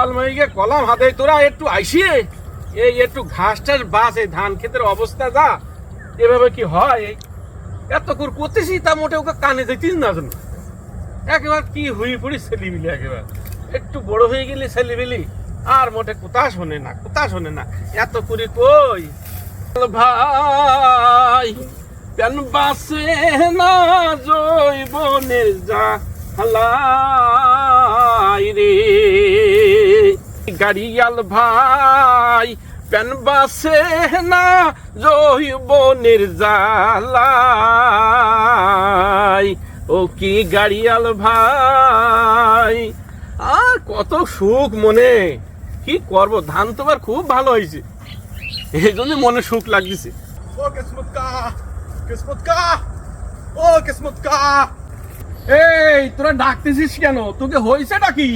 আলমারিকে column হাতে তোরা একটু আইসিয়ে। এই একটু ঘাস টাস বাস, এই ধান ক্ষেতের অবস্থা যা, এভাবে কি হয়? এত করে করতেছি তা মোটে ওকে কানে যেতিস না তুমি একেবারে কি হয়ে পড়ি ছেলিবিলি একেবারে। একটু বড় হয়ে গেলি ছেলিবিলি আর মোটে কোথা শোনে না, কোথা শোনে না। এত করে কই? ভাই কেন বাসে না জৈবনের যা হালাই গাড়িয়াল ভাই প্যান বাসে না জৈবনের জালাই ও কি গাড়িয়াল ভাই? আর কত সুখ মনে কি করব ধান তোমার খুব ভালো হয়েছে। এই জন্য মনে সুখ লাগতেছে। ও কিসমত কা কিসমত কা ও কিসমত কা। এই তোরা ডাকতেছিস কেন? তোকে হয়েছে কি?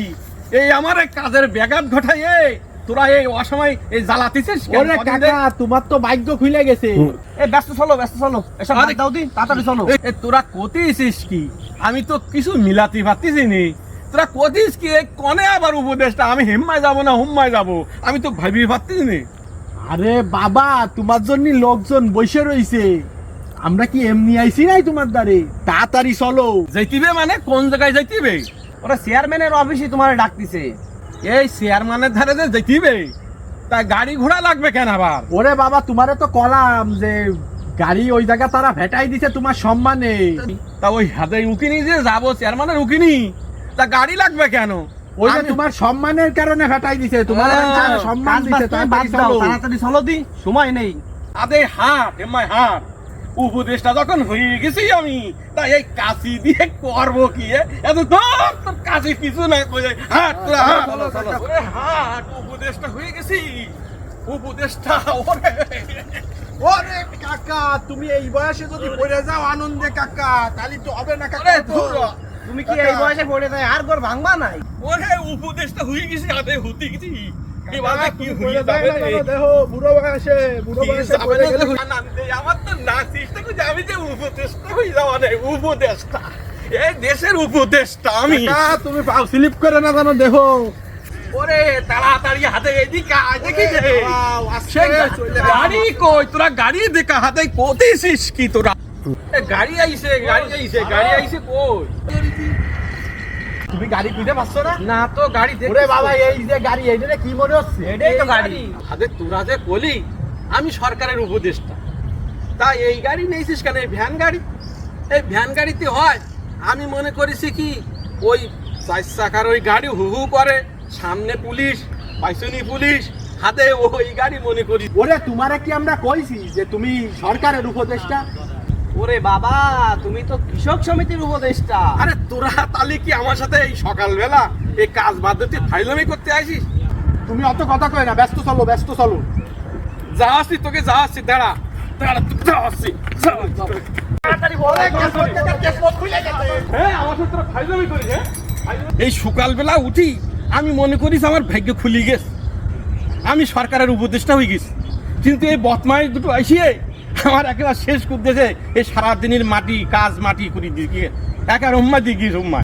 এই আমার কাজের ব্যাঘাত ঘটাই এই তোরা এই অসময় এই জ্বালাতেছিস কেন? ওরে কাকা তোমার তো ভাগ্য খুলে গেছে। এ ব্যস্ত চলো ব্যস্ত চলো। এসব বাদ দাও দি তাড়াতাড়ি চলো। এ তোরা কতিছিস কি? আমি তো কিছু মিলাতি পারতেছি নি তোরা কতিস কি? এই কনে আবার উপদেশটা? আমি হিম্মায় যাব না হুম্মায় যাব? আমি তো ভাবি পারতেছি নি আরে বাবা তোমার জন্য লোকজন বসে রইছে। আমরা কি এমনি আইছি নাই তোমার দ্বারে? তাড়াতাড়ি চলো। যাইতিবে মানে? কোন জায়গায় যাইতিবে? ওরা চেয়ারম্যানের অফিসে তোমার ডাকতেছে। এই চেয়ারম্যানের ধারে যে যাইতিবে তা গাড়ি ঘোড়া লাগবে কেন আবার? ওরে বাবা তোমারে তো কলাম যে গাড়ি ওই জায়গা তারা ভেটাই দিছে তোমার সম্মানে। তা ওই হাতে উকিনি যে যাব চেয়ারম্যানের উকিনি তা গাড়ি লাগবে কেন? ওই যে তোমার সম্মানের কারণে ভেটাই দিছে তোমার সম্মান দিছে তুমি বাদ দাও। তাড়াতাড়ি চলো দি সময় নেই। আদে হাট এমাই হাট উপদেশটা যখন হয়ে গেছি আমি তাই এই কাশি দিয়ে করব কি? এত ধর তোর কাছে কিছু না হাট তোরা হাট। হাট উপদেশটা হয়ে গেছি। উপদেশটা ওরে। ওরে কাকা তুমি এই বয়সে যদি পড়ে যাও আনন্দে কাকা তাহলে তো হবে না কাকা তুমি কি এই বয়সে পড়ে যায় আর ঘর ভাঙবা নাই? ওরে উপদেশটা হয়ে গেছি আদে হতে গেছি। এবারে কাকা, কি হয়ে যাবে যাও না, রে? দেখো বুড়ো বয়সে বুড়ো বয়সে পড়ে গেলে দেখো, না, না, আমার তো না চেষ্টা করছি আমি যে উপদেশটা হয়ে যাওয়া নেই উপদেশটা এই দেশের উপদেশটা আমি। তুমি পাও স্লিপ করে না জানো দেখো। ওরে তাড়াতাড়ি হাতে এদিকে দেখি গাড়ি কই? তোরা গাড়ি দেখা হাতে কোতেছিস কি তোরা? এ, গাড়ি আইছে গাড়ি আইছে গাড়ি আইছে কই? তুমি গাড়ি খুঁজে পাচ্ছ না? না তো গাড়ি ওরে বাবা এই যে গাড়ি এইটা কি মনে হচ্ছে? এটাই তো গাড়ি। হাতে তোরা যে কলি আমি সরকারের উপদেষ্টা। তা এই গাড়ি নেইছিস কেন? এই ভ্যান গাড়ি? এই ভ্যান গাড়িতে হয় আমি মনে করেছি কি ওই চার চাকার ওই গাড়ি হু হু করে সামনে পুলিশ পাইছনি পুলিশ হাতে ওই গাড়ি মনে করি। ওরে তোমারে কি আমরা কইছি যে তুমি সরকারের উপদেষ্টা? ওরে বাবা তুমি তো কৃষক সমিতির উপদেষ্টা। আরে তোরা তাহলে কি আমার সাথে এই সকালবেলা এই কাজ বাদ দিয়ে ফাইলামি করতে আসিস? তুমি অত কথা কই না ব্যস্ত চলো ব্যস্ত চলো। যা আসছি তোকে যা আসছি দাঁড়া দাঁড়া তুই যা আসছি। হ্যাঁ আমার সাথে তোরা ফাইজলামি করিস হ্যাঁ? এই সকালবেলা উঠি আমি মনে করিস আমার ভাগ্য খুলি গেছে। আমি সরকারের উপদেষ্টা হয়ে গেছি। কিন্তু এই বদমাইশ দুটো আসিয়ে আমার একেবারে শেষ করতেছে এই সারাদিনের মাটি, কাজ, মাটি করে দিয়ে একেবারে উম্মা দিয়ে গিয়েছে